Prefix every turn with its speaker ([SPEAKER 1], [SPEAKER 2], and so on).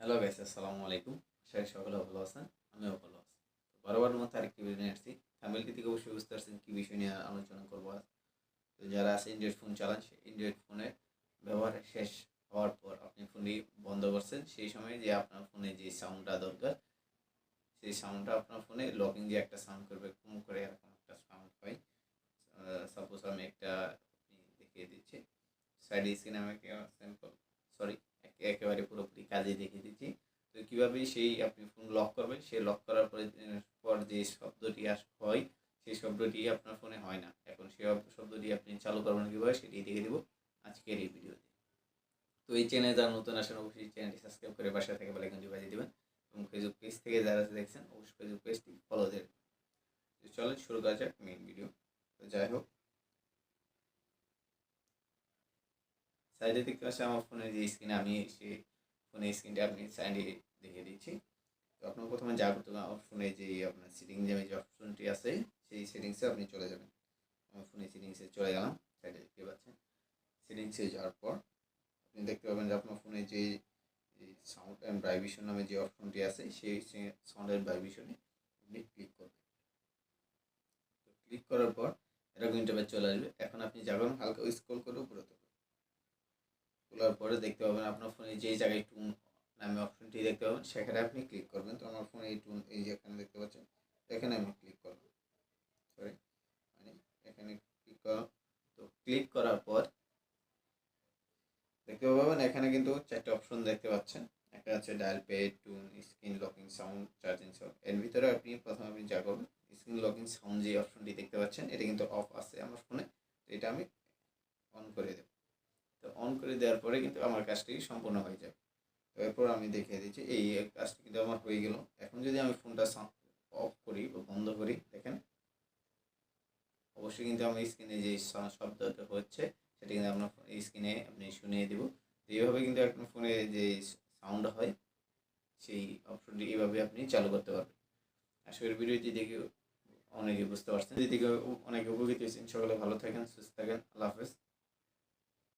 [SPEAKER 1] Hello guys আসসালামু আলাইকুম। করি সকলে ভালো আছেন, আমিও ভালো আছি। বরাবর মতো আরেকটি ভিডিও নিয়ে আসছি। থাম্বেলটি থেকে অবশ্যই বুঝতে পারছেন, কী বিষয় নিয়ে আলোচনা করব আজ। তো যারা আছে অ্যান্ড্রয়েড ফোন চালান, সেই অ্যান্ড্রয়েড ফোনের ব্যবহার শেষ হওয়ার পর আপনি ফোনটি বন্ধ করছেন। সেই সময় যে আপনার ফোনে যে সাউন্ডটা দরকার, সেই সাউন্ডটা আপনার ফোনে লকিং যে একটা সাউন্ড করবে, কম করে এরকম একটা সাউন্ড হয়। সাপোজ আমি একটা দেখিয়ে দিচ্ছি। সাইড স্ক্রিনে আমি স্যাম্পল সরি একেবারে পুরোপুরি কাজে দেখিয়ে দিচ্ছি। তো কীভাবে সেই আপনি ফোন লক করবেন সেই লক করার পরে, পর যে শব্দটি আস, হয়, সেই শব্দটি আপনার ফোনে হয় না। এখন সেই শব্দটি আপনি চালু করবেন কীভাবে সেটি দেখে দেবো আজকের এই ভিডিওতে। তো এই চ্যানেলে যারা নতুন আসেন, অবশ্যই চ্যানেলটি সাবস্ক্রাইব করে বাসা থেকে বেলাইকনটি বাজিয়ে দেবেন এবং ফেসবুক পেজ থেকে যারা দেখছেন, অবশ্যই ফেসবুক পেজটি ফলো দেবেন চলেন শুরু করা যাক মেইন ভিডিও তো যাই হোক সাইডে দেখতে পাচ্ছি আমার ফোনের যে স্ক্রিনে আমি সেই ফোনের স্ক্রিনটা আপনি সাইডে দেখিয়ে দিচ্ছি। তো আপনার প্রথমে যা করতে হবে, আমার ফোনে যে আপনার সেটিং যে যে অপশনটি আছে, সেই সেটিংসে আপনি চলে যাবেন। আমার ফোনে সেটিংসে চলে গেলাম, সাইডে দেখতে পাচ্ছেন। সেটিংসে যাওয়ার পর আপনি দেখতে পাবেন যে আপনার ফোনে যে সাউন্ড অ্যান্ড ভাইব্রেশন নামে যে অপশনটি আছে, সেই সাউন্ড অ্যান্ড ভাইব্রেশনে আপনি ক্লিক করবেন। তো ক্লিক করার পর এরকম ইন্টারভেট চলে আসবে। এখন আপনি যাবেন, হালকা স্ক্রল করে উপরে তোলার পরে দেখতে পাবেন আপনার ফোনে যেই জায়গায় টুন নামে অপশনটি দেখতে পাবেন, সেখানে আপনি ক্লিক করবেন। তো আমার ফোনে এই টুন এই যে এখানে দেখতে পাচ্ছেন, এখানে আমি ক্লিক করব সরি মানে এখানে ক্লিক করা তো ক্লিক করার পর দেখতে পাবেন, এখানে কিন্তু চারটে অপশন দেখতে পাচ্ছেন। একটা আছে dial pad tone screen locking sound charging sound এর ভিতরে আপনি প্রথমে আপনি যা করবেন স্ক্রিন লকিং সাউন্ড যে অপশনটি দেখতে পাচ্ছেন, এটা কিন্তু অফ আছে আমার ফোনে তো এটা আমি অন করে দেব। তো অন করে দেওয়ার পরে কিন্তু আমার কাজটি সম্পূর্ণ হয়ে যাবে। তো এরপর আমি দেখিয়ে দিচ্ছি, এই কাজটি কিন্তু আমার হয়ে গেল। এখন যদি আমি ফোনটা অফ করি বা বন্ধ করি, দেখেন। অবশ্যই কিন্তু আমার স্ক্রিনে যে শব্দটা হচ্ছে, সেটা কিন্তু আপনার স্ক্রিনে আপনি শুনিয়ে দেবো। এইভাবে কিন্তু আপনার ফোনে যে সাউন্ড হয়, সেই অপশনটি এইভাবে আপনি চালু করতে পারবেন। আশা করি ভিডিওটি দেখে অনেকে বুঝতে পারছেন। দেখে অনেকে উপকৃত হয়েছেন, সকলে ভালো থাকেন, সুস্থ থাকেন, আল্লাহ হাফেজ।